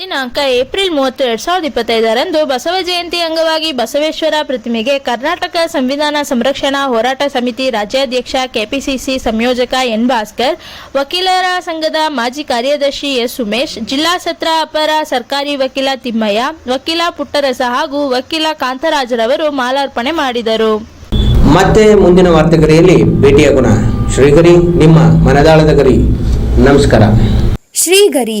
ದಿನಾಂಕ ಏಪ್ರಿಲ್ ಮೂವತ್ತು ಎರಡ್ ಸಾವಿರದ ಇಪ್ಪತ್ತೈದರಂದು ಬಸವ ಜಯಂತಿ ಅಂಗವಾಗಿ ಬಸವೇಶ್ವರ ಪ್ರತಿಮೆಗೆ ಕರ್ನಾಟಕ ಸಂವಿಧಾನ ಸಂರಕ್ಷಣಾ ಹೋರಾಟ ಸಮಿತಿ ರಾಜ್ಯಾಧ್ಯಕ್ಷ ಕೆಪಿಸಿಸಿ ಸಂಯೋಜಕ ಎನ್ ಭಾಸ್ಕರ್ ವಕೀಲರ ಸಂಘದ ಮಾಜಿ ಕಾರ್ಯದರ್ಶಿ ಎಸ್ ಉಮೇಶ್ ಜಿಲ್ಲಾ ಸತ್ರ ಅಪರ ಸರ್ಕಾರಿ ವಕೀಲ ತಿಮ್ಮಯ್ಯ ವಕೀಲ ಪುಟ್ಟರಸ ಹಾಗೂ ವಕೀಲ ಕಾಂತರಾಜರವರು ಮಾಲಾರ್ಪಣೆ ಮಾಡಿದರು. ಮತ್ತೆ ಮುಂದಿನ ವಾರ್ತೆಗರಿಯಲ್ಲಿ ಭೇಟಿಯಾಗೋಣ ಶ್ರೀಗರಿ ನಿಮ್ಮ ಮನದಾಳದ ಗರಿ. ನಮಸ್ಕಾರ. ಶ್ರೀಗರಿ